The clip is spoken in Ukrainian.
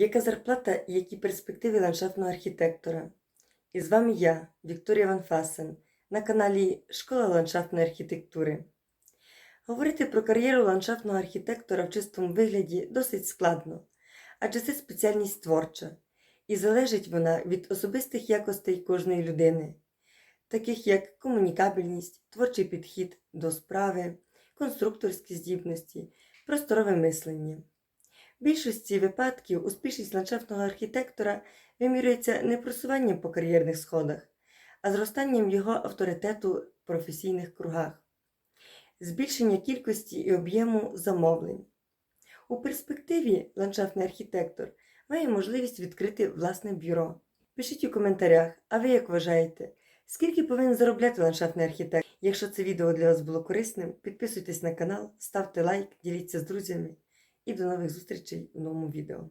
Яка зарплата і які перспективи ландшафтного архітектора? І з вами я, Вікторія Ван Фасен, на каналі Школа ландшафтної архітектури. Говорити про кар'єру ландшафтного архітектора в чистому вигляді досить складно, адже це спеціальність творча, і залежить вона від особистих якостей кожної людини, таких як комунікабельність, творчий підхід до справи, конструкторські здібності, просторове мислення. В більшості випадків успішність ландшафтного архітектора вимірюється не просуванням по кар'єрних сходах, а зростанням його авторитету в професійних кругах, збільшення кількості і об'єму замовлень. У перспективі ландшафтний архітектор має можливість відкрити власне бюро. Пишіть у коментарях, а ви як вважаєте, скільки повинен заробляти ландшафтний архітектор? Якщо це відео для вас було корисним, підписуйтесь на канал, ставте лайк, діліться з друзями і до нових зустрічей у новому відео.